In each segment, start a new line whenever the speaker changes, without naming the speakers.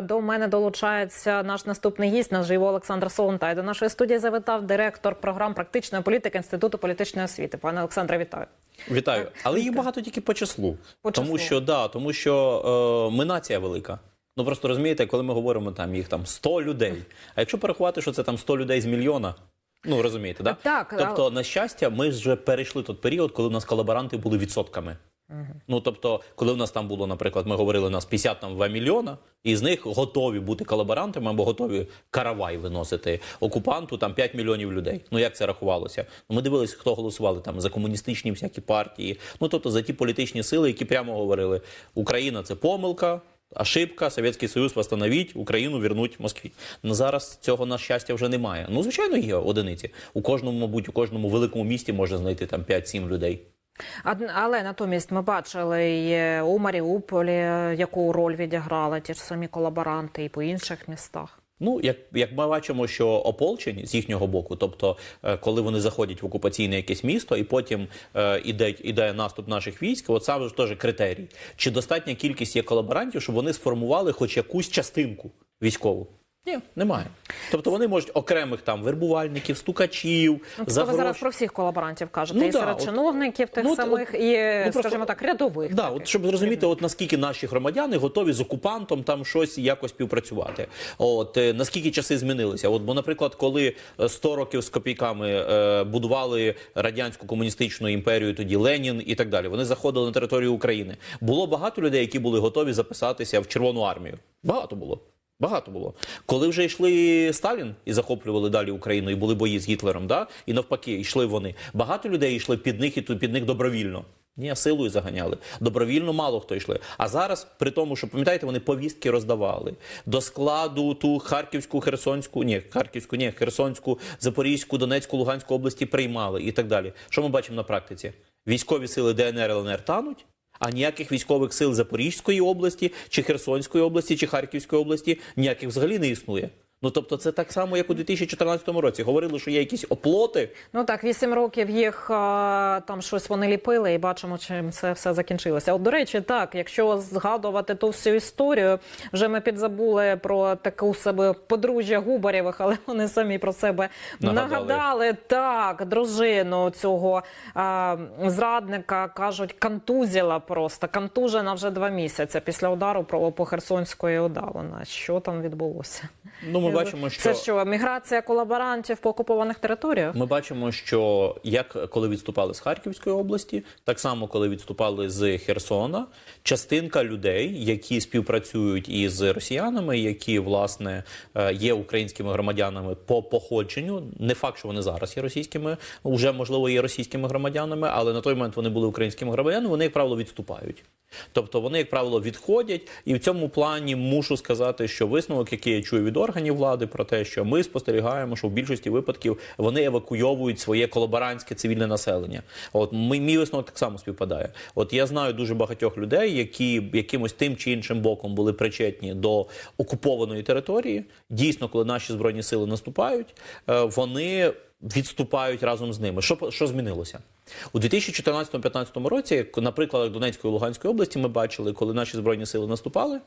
до мене долучається наш наступний гість, наш живо Олександр Солонтай. До нашої студії завітав директор програм практичної політики Інституту політичної освіти. Пане Олександре, вітаю.
Вітаю, але їх багато тільки по числу.
По
тому що да, тому що е, ми нація велика. Ну просто розумієте, коли ми говоримо там їх там 100 людей. А якщо порахувати, що це там 100 людей з мільйона. Ну розумієте, да?
Так,
тобто, на щастя, ми вже перейшли той період, коли у нас колаборанти були відсотками. Ну тобто, коли в нас там було, наприклад, ми говорили, у нас 52 мільйона, і з них готові бути колаборантами або готові каравай виносити окупанту там 5 мільйонів людей. Ну як це рахувалося? Ну ми дивилися, хто голосували там за комуністичні всякі партії. Ну тобто за ті політичні сили, які прямо говорили: Україна це помилка. Ошибка, Совєтський Союз восстановіть, Україну вернуть Москві. Ну зараз цього на щастя вже немає. Ну звичайно, є одиниці. У кожному, мабуть, у кожному великому місті можна знайти там 5-7 людей.
Але натомість ми бачили і у Маріуполі, е, яку роль відіграли ті ж самі колаборанти, і по інших містах.
Ну, як, як ми бачимо, що ополчені з їхнього боку, тобто, е, коли вони заходять в окупаційне якесь місто, і потім е, іде, іде наступ наших військ, от саме ж теж критерій. Чи достатня кількість є колаборантів, щоб вони сформували хоч якусь частинку військову? Ні, немає. Тобто вони можуть окремих там вербувальників, стукачів,
Ну, тобто
за
ви зараз про всіх колаборантів кажете,
Ну,
і
да,
серед
от-
чиновників тих
ну, от-
самих,
от-
і,
ну, просто-
скажімо так, рядових.
Да,
таких.
от щоб зрозуміти, от наскільки наші громадяни готові з окупантом там щось якось співпрацювати. От е, наскільки часи змінилися? От, бо, наприклад, коли е, 100 років з копійками е, будували радянську комуністичну імперію, тоді Ленін і так далі, вони заходили на територію України. Було багато людей, які були готові записатися в Червону армію. Багато було. Багато було. Коли вже йшли Сталін і захоплювали далі Україну, і були бої з Гітлером, да? і навпаки, йшли вони. Багато людей йшли під них і під них добровільно. Ні, силою заганяли. Добровільно мало хто йшли. А зараз, при тому, що пам'ятаєте, вони повістки роздавали до складу ту Харківську, Херсонську, ні, Харківську, ні, Херсонську, Запорізьку, Донецьку, Луганську області приймали і так далі. Що ми бачимо на практиці? Військові сили ДНР ЛНР тануть. А ніяких військових сил Запорізької області, чи Херсонської області, чи Харківської області ніяких взагалі не існує. Ну тобто, це так само, як у 2014 році. Говорили, що є якісь оплоти.
Ну так, вісім років їх а, там щось вони ліпили, і бачимо, чим це все закінчилося. От до речі, так, якщо згадувати ту всю історію, вже ми підзабули про таку себе подружжя Губарєвих, але вони самі про себе
Нагадали.
нагадали. Так, дружину цього а, зрадника кажуть, контузіла просто контужена вже два місяці після удару по Херсонської ОДА. Вона що там відбулося?
Ну, ми бачимо, що
Це що міграція колаборантів по окупованих територіях?
Ми бачимо, що як коли відступали з Харківської області, так само коли відступали з Херсона, частинка людей, які співпрацюють із росіянами, які власне е, є українськими громадянами по походженню. Не факт, що вони зараз є російськими, вже можливо є російськими громадянами, але на той момент вони були українськими громадянами. Вони, як правило, відступають. Тобто вони, як правило, відходять, і в цьому плані мушу сказати, що висновок, який я чую від органів влади, про те, що ми спостерігаємо, що в більшості випадків вони евакуйовують своє колаборантське цивільне населення. От ми мій висновок так само співпадає. От я знаю дуже багатьох людей, які якимось тим чи іншим боком були причетні до окупованої території. Дійсно, коли наші збройні сили наступають, е, вони відступають разом з ними. Що що змінилося? У 2014-2015 році, на прикладах Донецької і Луганської області, ми бачили, коли наші збройні сили наступали,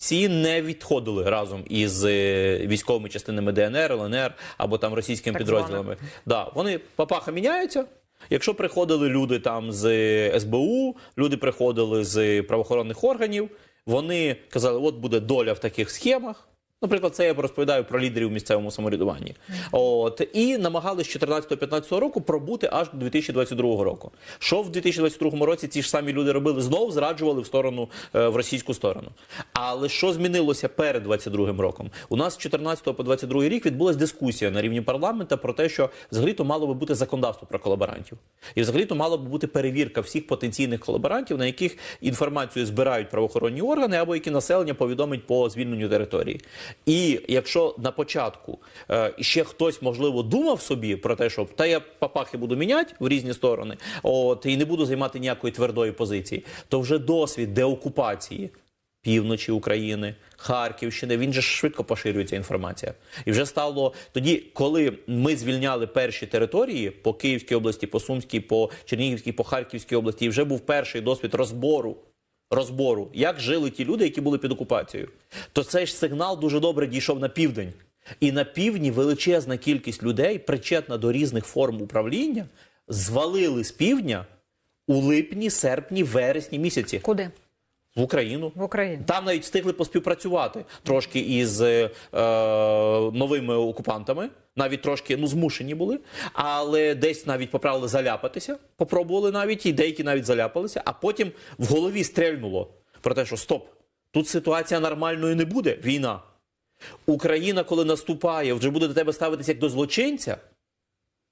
ці не відходили разом із е, військовими частинами ДНР, ЛНР або там російськими
Так
підрозділами. Да, вони папаха міняються. Якщо приходили люди там з СБУ, люди приходили з правоохоронних органів, вони казали, от буде доля в таких схемах. Наприклад, це я розповідаю про лідерів в місцевому самоврядуванні. От і намагались з 14-15 року пробути аж до 2022 року. Що в 2022 році ці ж самі люди робили? Знов зраджували в сторону е, в російську сторону. Але що змінилося перед 22 роком? У нас з 14 по 22 рік відбулася дискусія на рівні парламента про те, що взагалі то мало би бути законодавство про колаборантів, і взагалі то мала би бути перевірка всіх потенційних колаборантів, на яких інформацію збирають правоохоронні органи або які населення повідомить по звільненню території. І якщо на початку е, ще хтось можливо думав собі про те, що та я папахи буду міняти в різні сторони, от і не буду займати ніякої твердої позиції, то вже досвід деокупації півночі України, Харківщини, він же швидко поширюється інформація. І вже стало тоді, коли ми звільняли перші території по Київській області, по Сумській, по Чернігівській, по Харківській області, і вже був перший досвід розбору розбору, як жили ті люди, які були під окупацією, то цей ж сигнал дуже добре дійшов на південь. І на півдні величезна кількість людей, причетна до різних форм управління, звалили з півдня у липні, серпні, вересні місяці
Куди?
в Україну.
В Україну.
Там навіть встигли поспівпрацювати трошки із е, новими окупантами, навіть трошки ну змушені були, але десь навіть поправили заляпатися, попробували навіть, і деякі навіть заляпалися, а потім в голові стрельнуло про те, що стоп, тут ситуація нормальною не буде. Війна. Україна, коли наступає, вже буде до тебе ставитися як до злочинця,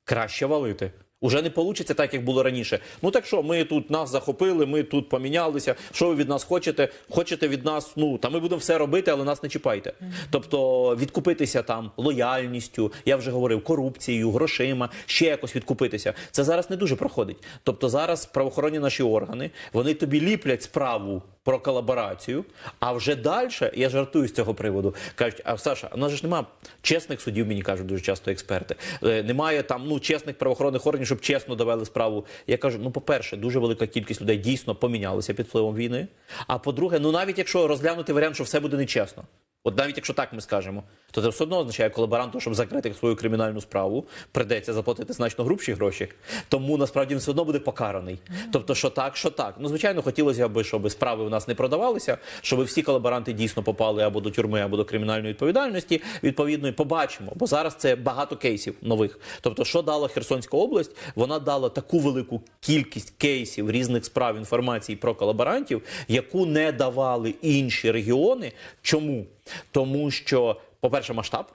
краще валити. Уже не вийде так, як було раніше. Ну так що, ми тут нас захопили, ми тут помінялися. Що ви від нас хочете? Хочете від нас? Ну та ми будемо все робити, але нас не чіпайте. Тобто відкупитися там лояльністю, я вже говорив, корупцією, грошима, ще якось відкупитися. Це зараз не дуже проходить. Тобто зараз правоохоронні наші органи вони тобі ліплять справу про колаборацію, а вже далі, я жартую з цього приводу, кажуть, а Саша, у нас ж немає чесних судів, мені кажуть дуже часто експерти. Е, Немає там ну чесних правоохоронних органів, щоб чесно довели справу. Я кажу: ну, по-перше, дуже велика кількість людей дійсно помінялися під впливом війни. А по-друге, ну навіть якщо розглянути варіант, що все буде нечесно. От навіть якщо так ми скажемо, то це все одно означає колаборанту, щоб закрити свою кримінальну справу, придеться заплатити значно грубші гроші. Тому насправді він все одно буде покараний. Тобто, що так, що так. Ну звичайно, хотілося б, щоб справи у нас не продавалися, щоб всі колаборанти дійсно попали або до тюрми, або до кримінальної відповідальності. Відповідно, і побачимо, бо зараз це багато кейсів нових. Тобто, що дала Херсонська область? Вона дала таку велику кількість кейсів різних справ інформації про колаборантів, яку не давали інші регіони. Чому? Тому що, по-перше, масштаб,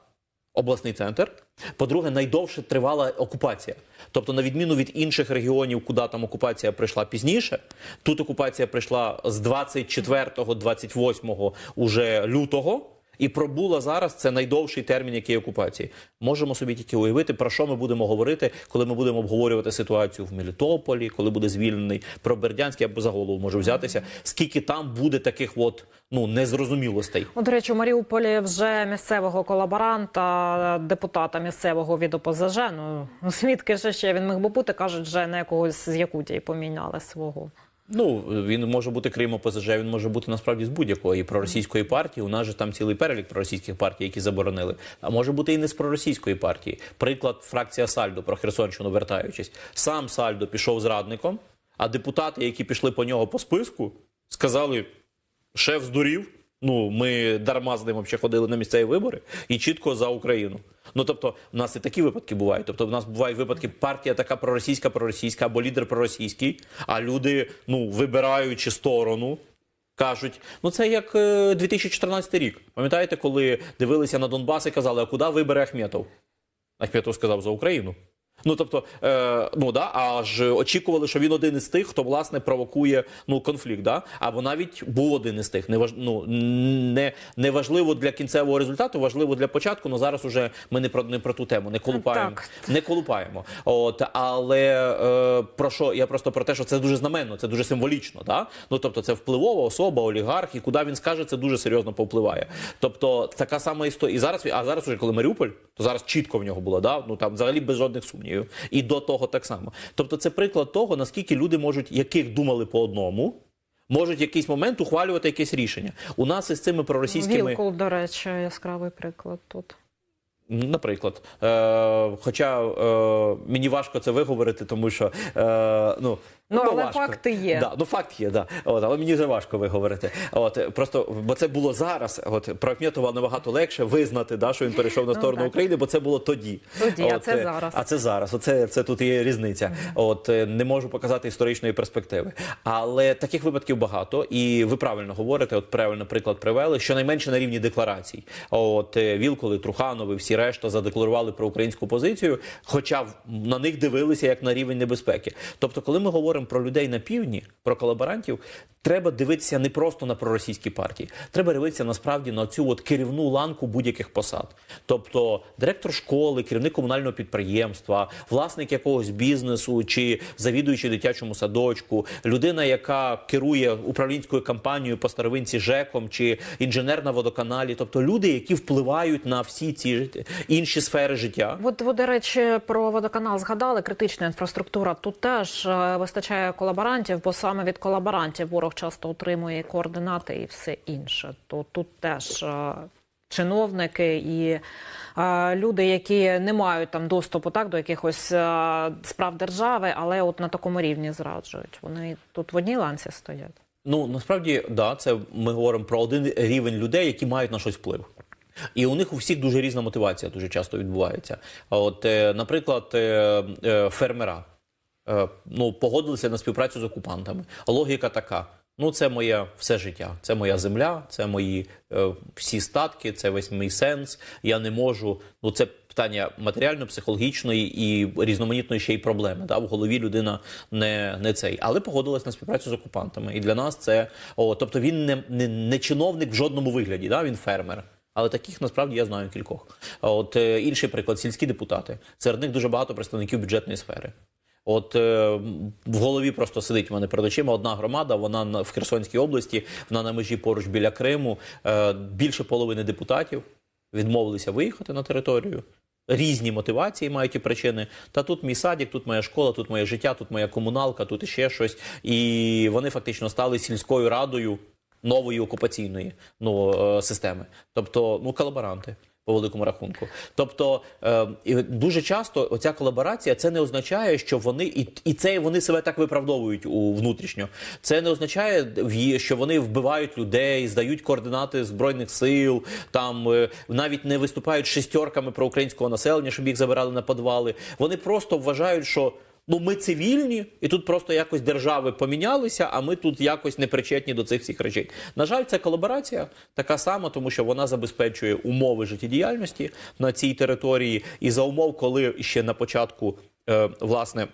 обласний центр. По-друге, найдовше тривала окупація. Тобто, на відміну від інших регіонів, куди там окупація прийшла пізніше, тут окупація прийшла з 24-28 уже лютого. І пробула зараз це найдовший термін, який окупації. Можемо собі тільки уявити, про що ми будемо говорити, коли ми будемо обговорювати ситуацію в Мелітополі, коли буде звільнений про Бердянськ, я б за голову можу взятися. Скільки там буде таких от ну незрозумілостей.
До речі, у Маріуполі вже місцевого колаборанта, депутата місцевого від ОПЗЖ, ну звідки ж ще він міг би бути, кажуть, вже на якогось з Якутії поміняли свого.
Ну він може бути крім ОПЗЖ, він може бути насправді з будь-якої проросійської партії. У нас же там цілий перелік проросійських партій, які заборонили. А може бути і не з проросійської партії. Приклад, фракція Сальдо про Херсонщину, вертаючись, сам Сальдо пішов зрадником, а депутати, які пішли по нього по списку, сказали: шеф здурів. Ну, ми дарма з ним взагалі ходили на місцеві вибори і чітко за Україну. Ну тобто, в нас і такі випадки бувають. Тобто, в нас бувають випадки, партія така проросійська, проросійська або лідер проросійський, а люди, ну вибираючи сторону, кажуть: ну це як е, 2014 рік. Пам'ятаєте, коли дивилися на Донбас і казали, а куди вибере Ахметов? Ахметов сказав за Україну. Ну тобто, е, ну да, аж очікували, що він один із тих, хто власне провокує ну конфлікт, да? або навіть був один із тих. Не важ, ну, не, не важливо для кінцевого результату, важливо для початку. але зараз уже ми не про не про ту тему, не колупаємо,
Так.
не колупаємо. От але е, про що я просто про те, що це дуже знаменно, це дуже символічно. Да? Ну тобто, це впливова особа, олігарх, і куди він скаже, це дуже серйозно повпливає. Тобто, така сама історія. І зараз а зараз, уже коли Маріуполь, то зараз чітко в нього було, да? ну там взагалі без жодних сумнівів. І до того так само. Тобто, це приклад того, наскільки люди можуть, яких думали по одному. Можуть в якийсь момент ухвалювати якесь рішення. У нас із цими проросійськими
Вілкул, до речі, яскравий приклад тут.
Наприклад, е, хоча е, мені важко це виговорити, тому що е, ну,
Ну,
бо
але
важко.
факти є.
Да, ну факт є, да. От, але мені вже важко виговорити. От просто бо це було зараз. От про Ахметова набагато легше визнати, да, що він перейшов на
Ну,
сторону
так.
України, бо це було тоді.
Тоді, а це
е,
зараз.
А це зараз. Оце це тут є різниця. От е, не можу показати історичної перспективи. Але таких випадків багато, і ви правильно говорите. От правильно приклад привели. Щонайменше на рівні декларацій. От е, Вілколи, Труханови, всі решта задекларували про українську позицію, хоча на них дивилися як на рівень небезпеки. Тобто, коли ми говоримо про людей на півдні, про колаборантів, треба дивитися не просто на проросійські партії, треба дивитися насправді на цю от керівну ланку будь-яких посад. Тобто директор школи, керівник комунального підприємства, власник якогось бізнесу чи завідуючий дитячому садочку, людина, яка керує управлінською кампанією по старовинці ЖЕКом чи інженер на водоканалі, тобто люди, які впливають на всі ці інші сфери життя.
От ви, до речі, про водоканал згадали. Критична інфраструктура. Тут теж е, вистачає колаборантів, бо саме від колаборантів ворог часто отримує координати і все інше. То тут теж е, чиновники і е, люди, які не мають там доступу так до якихось е, справ держави, але от на такому рівні зраджують. Вони тут в одній ланці стоять.
Ну насправді, да, це ми говоримо про один рівень людей, які мають на щось вплив. І у них у всіх дуже різна мотивація дуже часто відбувається. От, е, наприклад, е, е, фермера ну, погодилися на співпрацю з окупантами. Логіка така: ну, це моє все життя, це моя земля, це мої всі статки, це весь мій сенс. Я не можу. Ну, це питання матеріально-психологічної і різноманітної ще й проблеми. Да? В голові людина не, не цей. Але погодилась на співпрацю з окупантами. І для нас це. О, тобто він не, не, не чиновник в жодному вигляді, да? він фермер. Але таких насправді я знаю кількох. От е, інший приклад сільські депутати. Серед них дуже багато представників бюджетної сфери. От е, в голові просто сидить в мене перед очима одна громада. Вона на в Херсонській області, вона на межі поруч біля Криму. Е, більше половини депутатів відмовилися виїхати на територію. Різні мотивації мають і причини. Та тут мій садик, тут моя школа, тут моє життя, тут моя комуналка, тут іще щось. І вони фактично стали сільською радою нової окупаційної ну, системи. Тобто, ну, колаборанти. По великому рахунку, тобто е, дуже часто оця колаборація це не означає, що вони і, і це вони себе так виправдовують у внутрішньо. Це не означає, що вони вбивають людей, здають координати збройних сил, там е, навіть не виступають шестерками про українського населення, щоб їх забирали на подвали. Вони просто вважають, що ну ми цивільні, і тут просто якось держави помінялися, а ми тут якось не причетні до цих всіх речей. На жаль, ця колаборація така сама, тому що вона забезпечує умови життєдіяльності на цій території, і за умов, коли ще на початку е, власне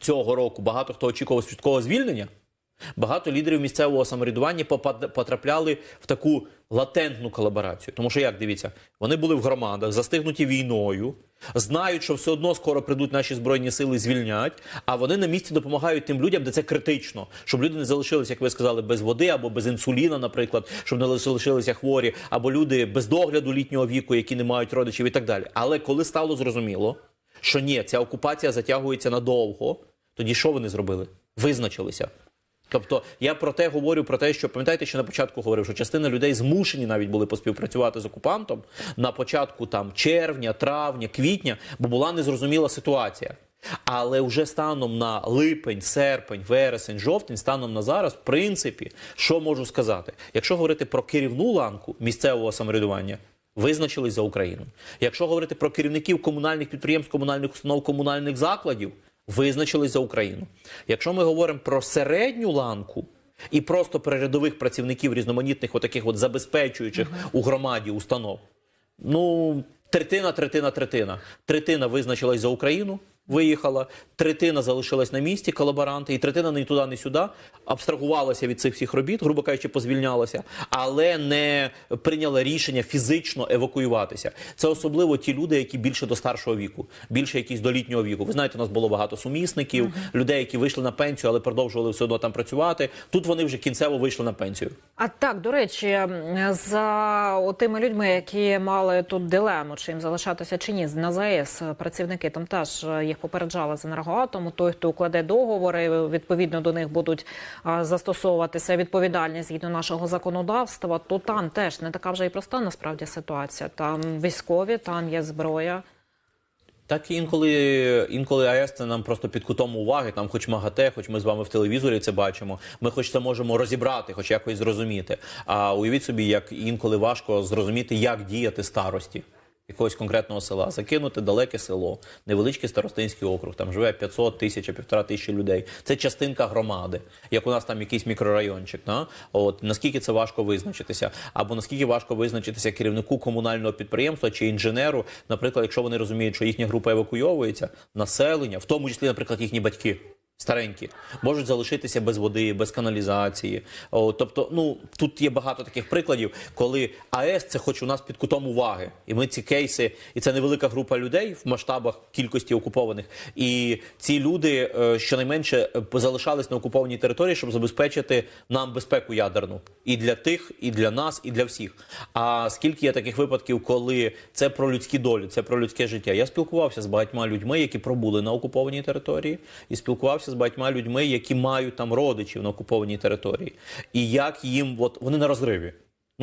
цього року багато хто очікував швидкого звільнення. Багато лідерів місцевого самоврядування потрапляли в таку латентну колаборацію. Тому що, як дивіться, вони були в громадах, застигнуті війною, знають, що все одно скоро прийдуть наші збройні сили, звільнять. А вони на місці допомагають тим людям, де це критично, щоб люди не залишилися, як ви сказали, без води або без інсуліна, наприклад, щоб не залишилися хворі, або люди без догляду літнього віку, які не мають родичів, і так далі. Але коли стало зрозуміло, що ні, ця окупація затягується надовго, тоді що вони зробили? Визначилися. Тобто я про те говорю про те, що пам'ятаєте, що на початку говорив, що частина людей змушені навіть були поспівпрацювати з окупантом на початку там червня, травня, квітня, бо була незрозуміла ситуація. Але вже станом на липень, серпень, вересень, жовтень, станом на зараз, в принципі, що можу сказати? Якщо говорити про керівну ланку місцевого самоврядування, визначились за Україну. Якщо говорити про керівників комунальних підприємств, комунальних установ, комунальних закладів, визначились за Україну. Якщо ми говоримо про середню ланку і просто перерядових працівників різноманітних, отаких от забезпечуючих у громаді установ, ну третина, третина, третина. Третина визначилась за Україну. Виїхала, третина залишилась на місці, колаборанти, і третина ні туди, ні сюди абстрагувалася від цих всіх робіт, грубо кажучи, позвільнялася, але не прийняла рішення фізично евакуюватися. Це особливо ті люди, які більше до старшого віку, більше якісь до літнього віку. Ви знаєте, у нас було багато сумісників, людей, які вийшли на пенсію, але продовжували все одно там працювати. Тут вони вже кінцево вийшли на пенсію.
А так, до речі, за тими людьми, які мали тут дилему, чи їм залишатися чи ні, на ЗАЕС працівники там теж їх попереджали з енергоатому. Той, хто укладе договори, відповідно до них будуть застосовуватися відповідальність згідно нашого законодавства. То там теж не така вже і проста насправді ситуація. Там військові, там є зброя.
Так інколи, інколи АЕС це нам просто під кутом уваги, там хоч МАГАТЕ, хоч ми з вами в телевізорі це бачимо. Ми хоч це можемо розібрати, хоч якось зрозуміти. А уявіть собі, як інколи важко зрозуміти, як діяти старості якогось конкретного села, закинути далеке село, невеличкий старостинський округ, там живе 500 тисяч, півтора тисячі людей. Це частинка громади, як у нас там якийсь мікрорайончик. Да? От наскільки це важко визначитися, або наскільки важко визначитися керівнику комунального підприємства чи інженеру, наприклад, якщо вони розуміють, що їхня група евакуйовується, населення, в тому числі, наприклад, їхні батьки. Старенькі можуть залишитися без води, без каналізації. О, тобто, ну тут є багато таких прикладів, коли АЕС це хоч у нас під кутом уваги, і ми ці кейси, і це невелика група людей в масштабах кількості окупованих. І ці люди е, щонайменше е, залишались на окупованій території, щоб забезпечити нам безпеку ядерну і для тих, і для нас, і для всіх. А скільки є таких випадків, коли це про людські долі, це про людське життя? Я спілкувався з багатьма людьми, які пробули на окупованій території, і спілкувався з багатьма людьми, які мають там родичів на окупованій території, і як їм, от вони на розриві.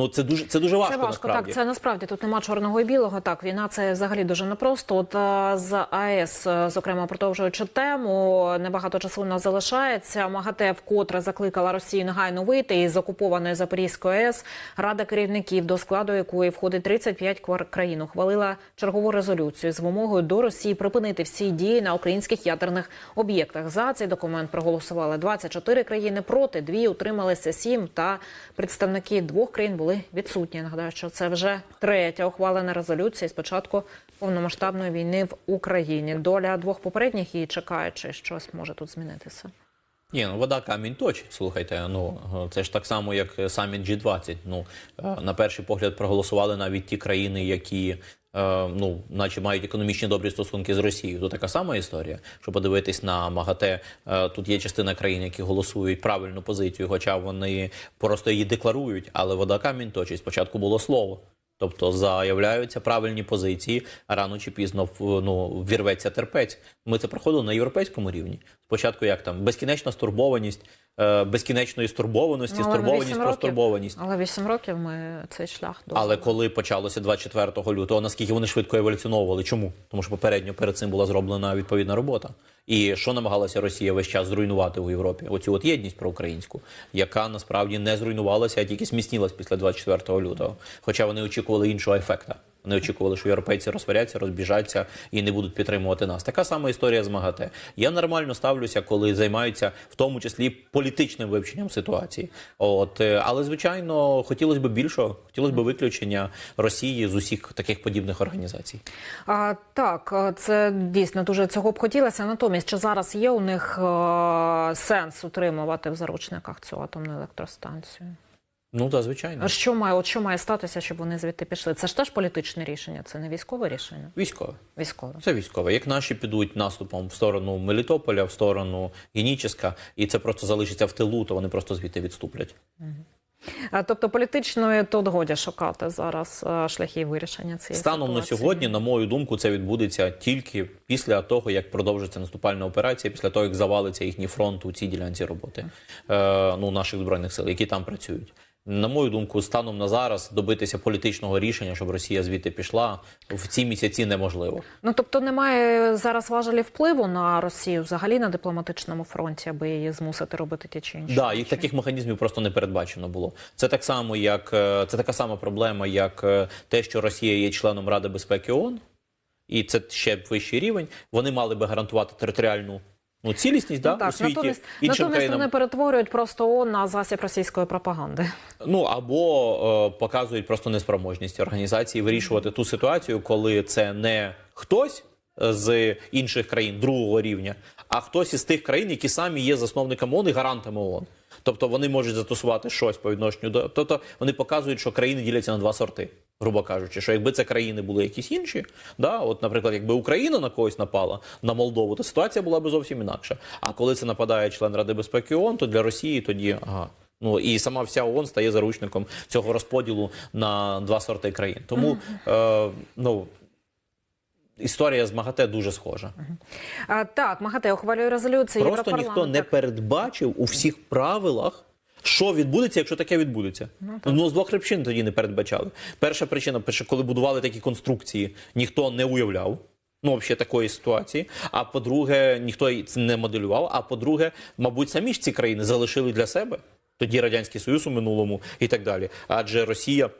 Ну це дуже це дуже важко.
Це важко,
насправді.
так. Це насправді тут нема чорного і білого. Так, війна це взагалі дуже непросто. От е, з АЕС, е, зокрема, продовжуючи тему, небагато часу нас залишається. МАГАТЕ вкотре закликала Росію негайно вийти із окупованої Запорізької АЕС. Рада керівників, до складу якої входить 35 квар- країн, ухвалила чергову резолюцію з вимогою до Росії припинити всі дії на українських ядерних об'єктах. За цей документ проголосували 24 країни проти, дві утрималися сім, та представники двох країн були відсутні. Нагадаю, що це вже третя ухвалена резолюція з початку повномасштабної війни в Україні. Доля двох попередніх і чекає, чи щось може тут змінитися.
Ні, ну вода камінь точить. Слухайте, ну це ж так само, як саміт G20. Ну е, на перший погляд проголосували навіть ті країни, які. Е, Ну, наче мають економічні добрі стосунки з Росією. То така сама історія. Що подивитись на МАГАТЕ, е, тут є частина країн, які голосують правильну позицію, хоча вони просто її декларують. Але вода камінь точить. Спочатку було слово. Тобто заявляються правильні позиції, а рано чи пізно ну, вірветься терпець. Ми це проходили на європейському рівні. Спочатку як там безкінечна стурбованість, безкінечної стурбованості,
Ну, але
стурбованість про
років.
стурбованість.
Але вісім років ми цей шлях дуже
Але коли почалося 24 лютого, наскільки вони швидко еволюціонували? Чому? Тому що попередньо перед цим була зроблена відповідна робота. І що намагалася Росія весь час зруйнувати у Європі? Оцю от єдність проукраїнську, яка насправді не зруйнувалася, а тільки зміцнілась після 24 лютого. Хоча вони очікували іншого ефекта. Вони очікували, що європейці розсваряться, розбіжаться і не будуть підтримувати нас. Така сама історія з МАГАТЕ. Я нормально ставлюся, коли займаються в тому числі політичним вивченням ситуації. От е, але звичайно, хотілося б більшого, хотілося б виключення Росії з усіх таких подібних організацій.
А, так, е, це дійсно дуже цього б хотілося. Натомість, чи зараз є у них е, сенс утримувати в заручниках цю атомну електростанцію?
Ну так, звичайно,
А Що має, от що має статися, щоб вони звідти пішли? Це ж теж політичне рішення, це не військове рішення.
військове.
Військове.
Це військове. Як наші підуть наступом в сторону Мелітополя, в сторону Геніческа, і це просто залишиться в тилу, то вони просто звідти відступлять.
А, тобто політичної тут годі шукати зараз е, шляхів вирішення цієї
Станом на сьогодні, на мою думку, це відбудеться тільки після того, як продовжиться наступальна операція, після того як завалиться їхній фронт у цій ділянці роботи е, ну, наших збройних сил, які там працюють. На мою думку, станом на зараз добитися політичного рішення, щоб Росія звідти пішла, в ці місяці неможливо.
Ну тобто немає зараз важелі впливу на Росію взагалі на дипломатичному фронті, аби її змусити робити ті чи інші.
Да,
речі?
таких механізмів просто не передбачено було. Це так само, як е, це така сама проблема, як е, те, що Росія є членом Ради безпеки ООН, і це ще вищий рівень. Вони мали би гарантувати територіальну ну, цілісність да,
Ну, так,
у світі
натомість,
іншим
натомість
країнам.
вони перетворюють просто ООН на засіб російської пропаганди.
Ну або е, показують просто неспроможність організації вирішувати ту ситуацію, коли це не хтось е, з інших країн другого рівня, а хтось із тих країн, які самі є засновниками ООН і гарантами ООН. Тобто вони можуть застосувати щось по відношенню до тобто вони показують, що країни діляться на два сорти, грубо кажучи, що якби це країни були якісь інші, да, от, наприклад, якби Україна на когось напала на Молдову, то ситуація була б зовсім інакша. А коли це нападає член Ради безпеки ООН, то для Росії тоді ага. Ну і сама вся ООН стає заручником цього розподілу на два сорти країн. Тому е, ну історія з МАГАТЕ дуже схожа.
А, так, МАГАТЕ ухвалює резолюцію.
Просто ніхто не передбачив у всіх правилах. Що відбудеться, якщо таке відбудеться? Ну, з двох причин тоді не передбачали. Перша причина, що коли будували такі конструкції, ніхто не уявляв. Ну, взагалі, такої ситуації. А по-друге, ніхто це не моделював. А по-друге, мабуть, самі ж ці країни залишили для себе тоді Радянський Союз у минулому і так далі. Адже Росія.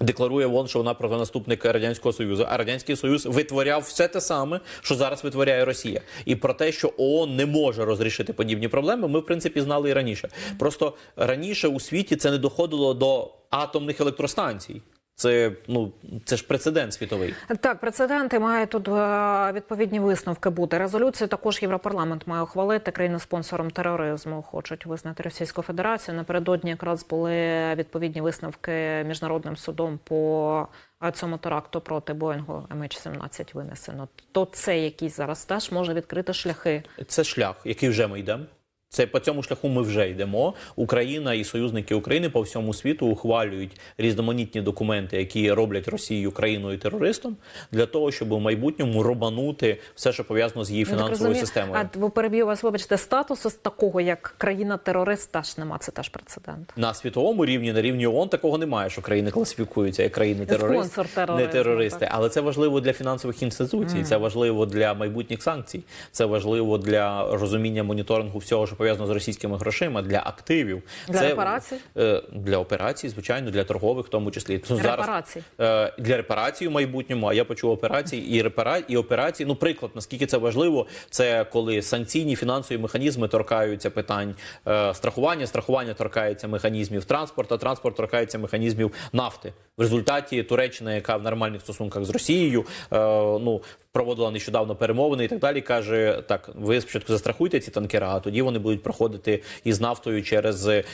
Декларує ВОН, що вона правонаступник Радянського Союзу, а Радянський Союз витворяв все те саме, що зараз витворяє Росія. І про те, що ООН не може розрішити подібні проблеми, ми в принципі знали і раніше. Просто раніше у світі це не доходило до атомних електростанцій. Це ну це ж прецедент світовий.
Так, прецеденти має тут е, відповідні висновки бути. Резолюцію також Європарламент має ухвалити. Країну спонсором тероризму хочуть визнати Російську Федерацію. Напередодні якраз були відповідні висновки міжнародним судом по е, цьому теракту проти Боїнгу MH17 винесено. То це якийсь зараз теж може відкрити шляхи.
Це шлях, який вже ми йдемо. Це по цьому шляху ми вже йдемо. Україна і союзники України по всьому світу ухвалюють різноманітні документи, які роблять Росію країною терористом, для того, щоб у майбутньому робанути все, що пов'язано з її
так
фінансовою
розумію.
системою.
А ви переб'ю вас, вибачте, статусу з такого, як країна-терорист, теж нема. Це теж прецедент.
На світовому рівні, на рівні ООН такого немає, що країни класифікуються як країни терористи,
Спонсор
не терористи.
так.
Але це важливо для фінансових інституцій, це важливо для майбутніх санкцій, це важливо для розуміння моніторингу всього, що пов'язано з російськими грошима, для активів.
Для
це,
репарацій?
Е, для операцій, звичайно, для торгових, в тому числі. Ну,
Репарацій?
Е, для репарацій в майбутньому, а я почув операції і репара... і операції. Ну, приклад, наскільки це важливо, це коли санкційні фінансові механізми торкаються питань е, страхування, страхування торкається механізмів транспорту, транспорт торкається механізмів нафти. В результаті Туреччина, яка в нормальних стосунках з Росією, е, ну проводила нещодавно перемовини і так далі, каже: так, ви спочатку застрахуйте ці танкера, а тоді вони будуть проходити із нафтою через е,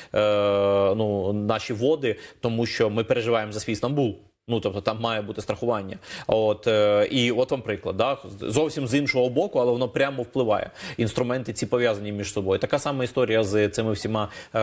ну, наші води, тому що ми переживаємо за свій Стамбул. Ну, тобто там має бути страхування. От е, і от вам приклад, да? зовсім з іншого боку, але воно прямо впливає. Інструменти ці пов'язані між собою. Така сама історія з цими всіма е,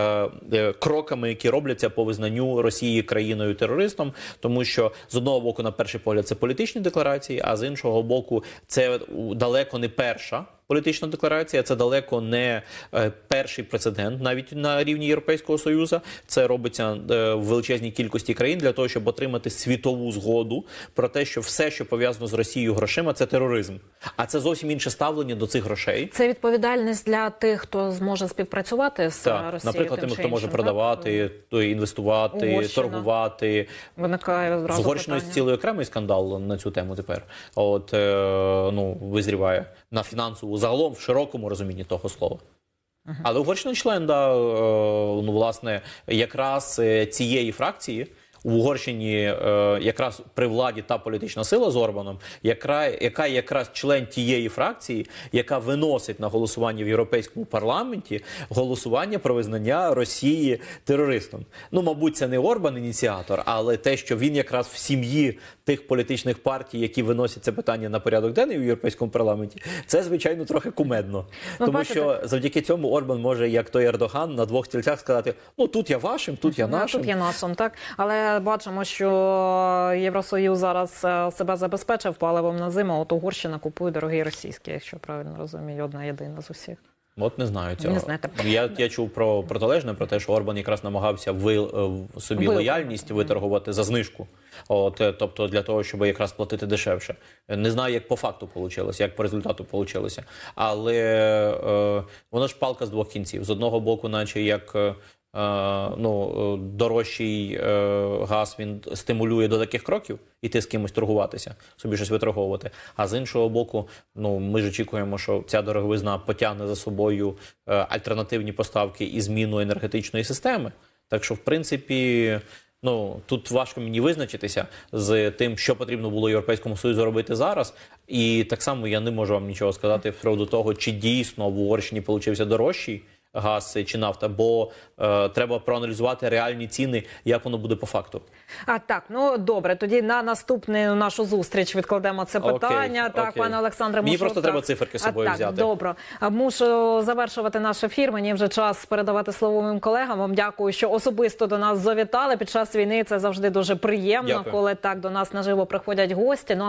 е, кроками, які робляться по визнанню Росії країною терористом, тому що з одного боку, на перший погляд, це політичні декларації, а з іншого боку, це далеко не перша. Політична декларація це далеко не е, перший прецедент, навіть на рівні Європейського союзу. Це робиться е, в величезній кількості країн для того, щоб отримати світову згоду про те, що все, що пов'язано з Росією грошима, це тероризм. А це зовсім інше ставлення до цих грошей.
Це відповідальність для тих, хто зможе співпрацювати з
Так,
Росією.
наприклад,
тим
хто може продавати, то інвестувати,
Угорщина.
торгувати.
Виникає
З
одразу
Угорщиною
питання.
цілий окремий скандал на цю тему тепер. От е, ну визріває на фінансову загалом в широкому розумінні того слова. Але Угорщина член, да, е, ну власне, якраз е, цієї фракції. В Угорщині е, якраз при владі та політична сила з Орбаном, яка, яка якраз член тієї фракції, яка виносить на голосування в Європейському парламенті голосування про визнання Росії терористом. Ну, мабуть, це не Орбан ініціатор, але те, що він якраз в сім'ї тих політичних партій, які виносять це питання на порядок денний в Європейському парламенті, це звичайно трохи кумедно.
Ну,
Тому
бачите.
що завдяки цьому Орбан може, як той Ердоган, на двох стільцях сказати: ну тут я вашим, тут я
Ну. Тут є нашим, так але бачимо, що Євросоюз зараз е, себе забезпечив паливом на зиму. От Угорщина купує дорогий російський, якщо правильно розумію, одна єдина з усіх.
От не знаю цього.
Не знаєте.
Я, я чув про протилежне, про те, що Орбан якраз намагався ви, е, собі
Вилкати.
лояльність виторгувати за знижку. От, е, тобто для того, щоб якраз платити дешевше. Не знаю, як по факту вийшло, як по результату вийшло. Але е, воно ж палка з двох кінців. З одного боку, наче як. Е, Ну, е, дорожчий е, газ він стимулює до таких кроків іти з кимось торгуватися, собі щось виторговувати. А з іншого боку, ну ми ж очікуємо, що ця дороговизна потягне за собою альтернативні поставки і зміну енергетичної системи. Так що, в принципі, ну тут важко мені визначитися з тим, що потрібно було Європейському Союзу робити зараз. І так само я не можу вам нічого сказати з приводу того, чи дійсно в Угорщині получився дорожчий газ чи нафта, бо е, треба проаналізувати реальні ціни, як воно буде по факту.
А так, ну добре, тоді на наступну нашу зустріч відкладемо це
Окей,
питання. так,
окей.
пане Олександре,
Мені
мушу,
просто
так.
треба циферки з
А,
собою
так,
взяти.
Добре, А, мушу завершувати наш ефір. Мені вже час передавати слово моїм колегам. Вам дякую, що особисто до нас завітали. Під час війни це завжди дуже приємно,
Дякую.
коли так до нас наживо приходять гості. Ну